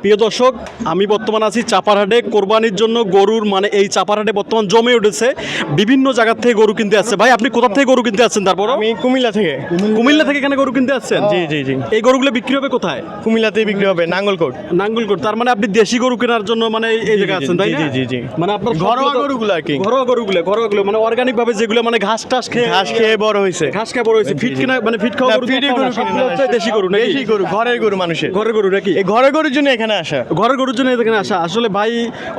প্রিয় দর্শক আমি বর্তমান আছি চাপারহাটে। কোরবানির জন্য গরুর মানে এই চাপারহাটে বর্তমান জমে উঠেছে। বিভিন্ন জায়গা থেকে গরু কিনতে আসছে। ভাই আপনি কোথা থেকে গরু কিনতে আসছেন তারপর আমি কুমিল্লা থেকে। কুমিল্লা থেকে এখানে গরু কিনতে আসছেন? জি জি জি। এই গরুগুলো বিক্রি হবে কোথায়? কুমিল্লাতেই বিক্রি হবে নাঙ্গলকোট। নাঙ্গলকোট। তার মানে আপনি দেশি গরু কেনার জন্য মানে এই- জায়গায় আছেন তাই জি, জি, জি। মানে আপনার ঘরোয়া গরুগুলো আর কি। ঘরোয়া গরুগুলো ঘরোয়া গরু মানে অর্গানিক ভাবে যেগুলো মানে ঘাস টাস খেয়ে ঘাস খেয়ে বড় হয়েছে। ঘাস খেয়ে বড় হয়েছে। ফিট কিনা মানে ফিট খাওয়া গরু দেশি গরু দেশি গরু ঘরের গরু মানুষের। ঘরের গরু নাকি? এই ঘরের গরুর জন্য এখানে আসা? ঘরের গরুর জন্য এখানে আসা। আসলে ভাই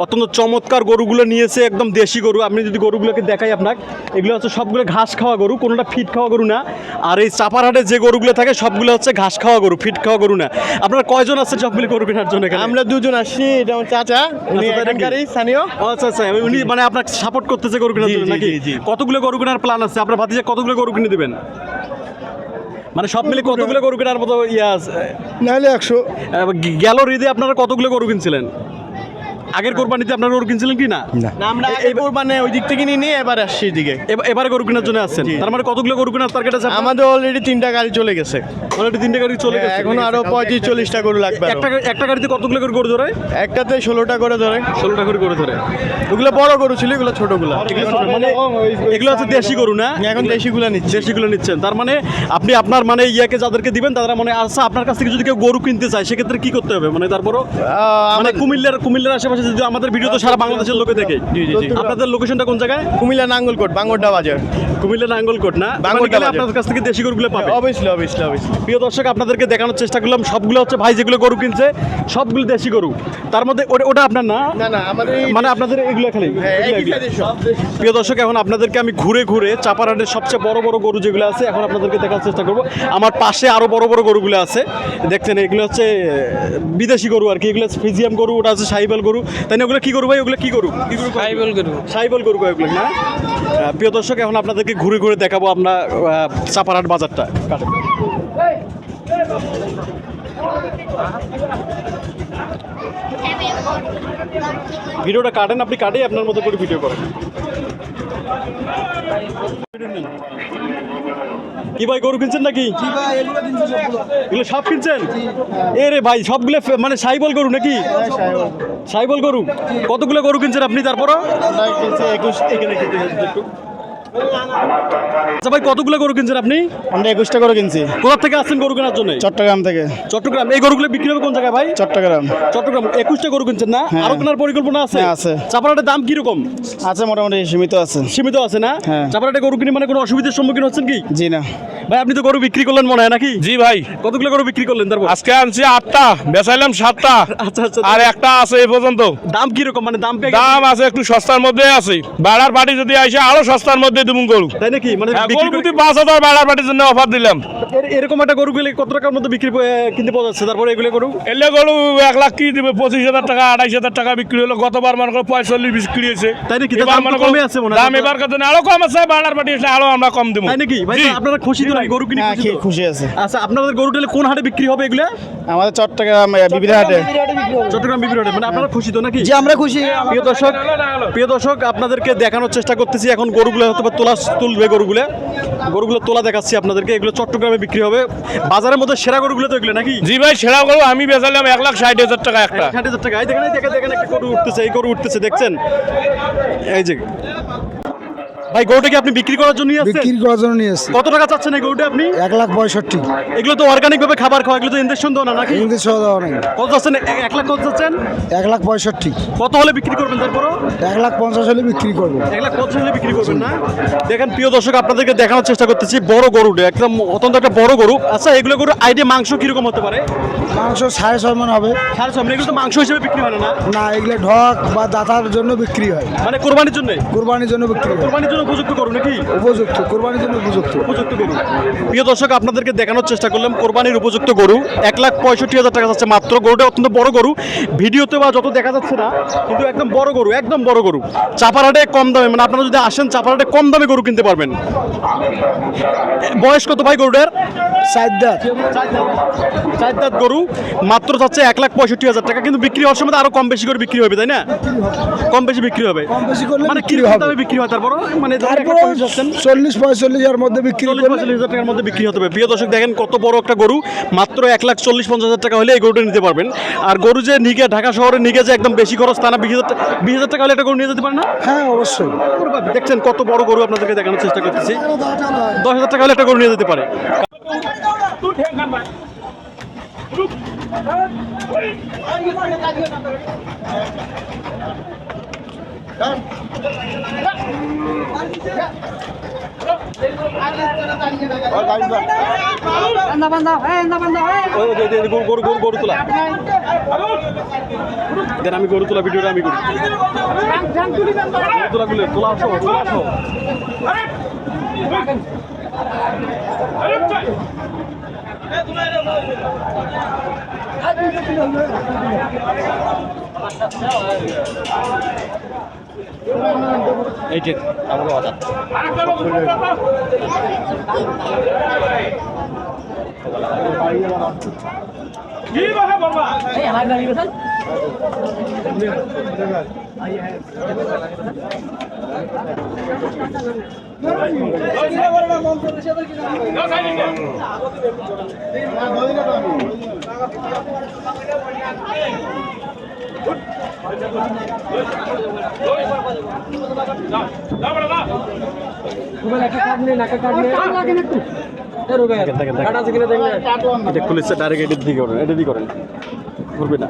অত্যন্ত চমৎকার গরুগুলো নিয়েছে একদম দেশি গরু। আপনি যদি গরুগুলোকে দেখাই আপনাকে এগুলো হচ্ছে সবগুলো ঘাস খাওয়া গরু কোনোটা ফিট খাওয়া গরু না। আর এই চাপারহাটে যে গরুগুলো থাকে সবগুলো হচ্ছে ঘাস খাওয়া গরু ফিট খাওয়া গরু না। আপনারা কয়জন আছেন সবগুলো গরু কেনার জন্য আমরা দুজন আসি এটা আমার চাচা উনি আচ্ছা, এখানকারই স্থানীয়। আচ্ছা আচ্ছা উনি মানে আপনাকে সাপোর্ট করতেছে গরু কেনার জন্য নাকি। কতগুলো গরু কেনার প্ল্যান আছে? আপনার ভাতিজা কতগুলো গরু কিনে দিবেন? মানে সব মিলে কতগুলো গরু কেনার মতো ইয়ে আছে? নাহলে একশো। গেল হৃদয় আপনারা কতগুলো গরু কিনছিলেন? আগের কোরবানিতে আপনারা গরু কিনছিলেন কি না? না। আমরা এই মানে ওই দিক থেকে নিয়ে নিয়ে এবার আসছি এদিকে এব- এবারে গরু কেনার জন্য আসছেন। তার মানে কতগুলো গরু কেনার টার্গেট আছে আমাদের অলরেডি তিনটা গাড়ি চলে গেছে। অলরেডি তিনটে গাড়ি চলে গেছে। এখন আরও পঁয়ত্রিশ চল্লিশটা গরু লাগবে একটা একটা গাড়িতে কতগুলো করে গরু ধরে? একটাতে ষোলোটা করে ধরে। ষোলোটা করে গরু ধরে। ওগুলো বড় গরু ছিল এগুলো ছোটগুলো। মানে এগুলো হচ্ছে দেশি গরু না? এখন দেশি দেশিগুলো নিচ্ছে। দেশিগুলো নিচ্ছেন। তার মানে আপনি আপনার মানে ইয়াকে যাদেরকে দিবেন তারা মানে আচ্ছা আপনার কাছ থেকে যদি কেউ গরু কিনতে চায় সেক্ষেত্রে কি করতে হবে? মানে তারপরও মানে কুমিল্লার কুমিল্লার আশেপাশে যদি আমাদের ভিডিও তো সারা বাংলাদেশের লোকে দেখে। জি, জি, জি। আপনাদের লোকেশনটা কোন জায়গায়? কুমিল্লা নাঙ্গলকোট বাঙ্গরডা বাজার। কুমিল্লা নাঙ্গলকোট না? বাঙ্গরটা বাঙ্গলটা আপনাদের কাছ থেকে দেশি গরুগুলো পাবে। অবশ্যই অবশ্যই অবশ্যই। প্রিয় দর্শক আপনাদেরকে দেখানোর চেষ্টা করলাম। সবগুলো হচ্ছে ভাই যেগুলো গরু কিনছে সবগুলো দেশি গরু। তার মধ্যে ওটা ওটা আপনার না? না না আমাদের মানে আপনাদের এগুলো খালি। হ্যাঁ। প্রিয় দর্শক এখন আপনাদেরকে আমি ঘুরে ঘুরে চাপারাটের সবচেয়ে বড় বড় গরু যেগুলো আছে এখন আপনাদেরকে দেখার চেষ্টা করব। আমার পাশে আরও বড় বড় গরুগুলো আছে। দেখছেন এগুলো হচ্ছে বিদেশি গরু আর কি। এগুলো হচ্ছে ফিজিয়াম গরু ওটা আছে সাইবাল গরু। তাই না ওগুলো কি ভাই ওগুলো কি গরু কি গরু সাইবাল গরু। সাইবাল গরু ওগুলো না? প্রিয় দর্শক এখন আপনাদেরকে ঘুরে ঘুরে দেখাবো আমরা আহ, চাপারাট বাজারটা। ভিডিওটা কাটেন আপনি কাটেই আপনার মতো করে ভিডিও করেন। কি ভাই গরু কিনছেন নাকি? এগুলো সব কিনছেন? এ রে ভাই, সবগুলো মানে সাইবল গরু নাকি? সাইবল গরু। কতগুলো গরু কিনছেন আপনি তারপরও? আচ্ছা ভাই কতগুলো গরু কিনছেন আপনি? আমরা একুশটা করে কিনছি। কোথা থেকে আসছেন গরু কেনার জন্য? চট্টগ্রাম থেকে। চট্টগ্রাম। এই গরুগুলো বিক্রি হবে কোন জায়গায় ভাই? চট্টগ্রাম। চট্টগ্রাম। একুশটা গরু কিনছেন না? হ্যাঁ। আরও কেনার পরিকল্পনা আছে? হ্যাঁ, আছে। চাপারাটের দাম কীরকম? আছে মোটামুটি সীমিত আছে। সীমিত আছে না? হ্যাঁ। গরু কিনে মানে কোনো অসুবিধার সম্মুখীন হচ্ছেন কি? জি না। ভাই আপনি তো গরু বিক্রি করলেন মনে হয় নাকি? জি ভাই। কতগুলো গরু বিক্রি করলেন তারপর? আজকে আনছি আটটা বেচাইলাম সাতটা। আচ্ছা আচ্ছা আর একটা আছে এই পর্যন্ত। দাম কীরকম? মানে দাম দাম আছে একটু সস্তার মধ্যে আছে। বাড়ার পার্টি যদি আসে আরও সস্তার মধ্যে দেবুন গরু। তাই নাকি? মানে হ্যাঁ, বিক্রি গরু প্রতি পাঁচ হাজার বাড়ার পার্টির জন্য অফার দিলাম। এরকম একটা গরু গেলে কত টাকার মধ্যে বিক্রি কিনতে পাওয়া যাচ্ছে? তারপরে এগুলো গরু? এলে গরু এক লাখ কি দিবে? পঁচিশ হাজার টাকা আড়াইশ হাজার টাকা বিক্রি হলো। গতবার মনে করো পঁয়তাল্লিশ বিক্রি হয়েছে। তাই নাকি? এবার দাম তো মনে করো কমে আছে মনে দাম এবার কত আরও কম আছে বাড়ার পার্টি আসলে আরও আমরা কম দেবো। তাই নাকি? ভাই আপনারা খুশি তো গরু কিনে হ্যাঁ খুশি খুশি আছে। আচ্ছা আপনাদের গরু টেলে কোন হাটে বিক্রি হবে এগুলো? আমাদের চট্টগ্রাম বিবিধ হাটে চট্টগ্রাম বিপি রোডে মানে আপনারা খুশি তো নাকি? জি আমরা খুশি। প্রিয় দর্শক প্রিয় দর্শক আপনাদেরকে দেখানোর চেষ্টা করতেছি এখন গরুগুলো হয়তো বা তোলা তুলবে গরুগুলো। গরুগুলো তোলা দেখাচ্ছি আপনাদেরকে এগুলো চট্টগ্রামে বিক্রি হবে। বাজারের মধ্যে সেরা গরুগুলো তো এগুলো নাকি? জি ভাই সেরা গরু আমি বেচালাম এক লাখ ষাট হাজার টাকা একটা। ষাট হাজার টাকা। এই দেখেন এই দেখেন দেখেন একটা গরু উঠতেছে এই গরু উঠতেছে দেখছেন? এই যে ভাই গরুটা কি আপনি বিক্রি করার জন্য বিক্রি করার জন্য নিয়ে এসেছি কত টাকা চাচ্ছেন এই গরুটা আপনি? এক লাখ পঁয়ষট্টি। এগুলো তো অর্গানিক ভাবে খাবার খাওয়া এগুলো তো ইঞ্জেকশন দেওয়া না নাকি? সহ দেওয়া নেই। কত চাচ্ছেন? এক লাখ কত চাচ্ছেন? এক লাখ পঁয়ষট্টি। কত হলে বিক্রি করবেন তারপরও? এক লাখ পঞ্চাশ হলে বিক্রি করব। এক লাখ পঞ্চাশ হলে বিক্রি করবেন না? দেখেন প্রিয় দর্শক আপনাদেরকে দেখানোর চেষ্টা করতেছি বড় গরু একদম অত্যন্ত একটা বড় গরু। আচ্ছা এগুলো গরু আইডিয়া মাংস কীরকম হতে পারে? মাংস সাড়ে ছয় মন হবে। সাড়ে ছয় মানে এগুলো তো মাংস হিসেবে বিক্রি হয় না না? না এগুলো ঢক বা দাতার জন্য বিক্রি হয়। মানে কোরবানির জন্য? কোরবানির জন্য বিক্রি হয়। কোরবানির জন্য উপযুক্ত গরু নাকি? উপযুক্ত কোরবানির জন্য উপযুক্ত। উপযুক্ত গরু। প্রিয় দর্শক আপনাদেরকে দেখানোর চেষ্টা করলাম কোরবানির উপযুক্ত গরু। এক লাখ পঁয়ষট্টি হাজার টাকা যাচ্ছে মাত্র। গরুটা অত্যন্ত বড় গরু। ভিডিওতে বা যত দেখা যাচ্ছে না কিন্তু একদম বড় গরু একদম বড় গরু। চাপারাটে কম দামে মানে আপনারা যদি আসেন চাপারাটে কম দামে গরু কিনতে পারবেন। বয়স কত ভাই গরুটার? চার দাঁত। চার দাঁত গরু। মাত্র যাচ্ছে এক লাখ পঁয়ষট্টি হাজার টাকা। কিন্তু বিক্রি হওয়ার সময় আরও কম বেশি করে বিক্রি হবে তাই না? কম বেশি বিক্রি হবে। মানে হবে। দামে বিক্রি হয় তারপর মানে তারপরে চল্লিশ পঁয়তাল্লিশ হাজার মধ্যে বিক্রি চল্লিশ পঁয়তাল্লিশ হাজার টাকার মধ্যে বিক্রি হতে হবে প্রিয় দর্শক দেখেন কত বড় একটা গরু। মাত্র এক লাখ চল্লিশ পঞ্চাশ হাজার টাকা হলে এই গরুটা নিতে পারবেন। আর গরু যে নিকে ঢাকা শহরে নিকে যে একদম বেশি খরচ তা না বিশ হাজার বিশ হাজার টাকা হলে একটা গরু নিয়ে যেতে পারে না? হ্যাঁ অবশ্যই। দেখছেন কত বড় গরু আপনাদেরকে দেখানোর চেষ্টা করতেছি। দশ হাজার টাকা হলে একটা গরু নিয়ে যেতে পারে। গরু গরু গরু তোলা দেন আমি গরু তোলা ভিডিওটা আমি করি তোলা গুলো তোলা আসো তোলা আসো এইটা আমার কথা কি বাবা এটা খুলেছে ডাইরেক্ট এডিট দিয়ে করেন ঘুরবে না।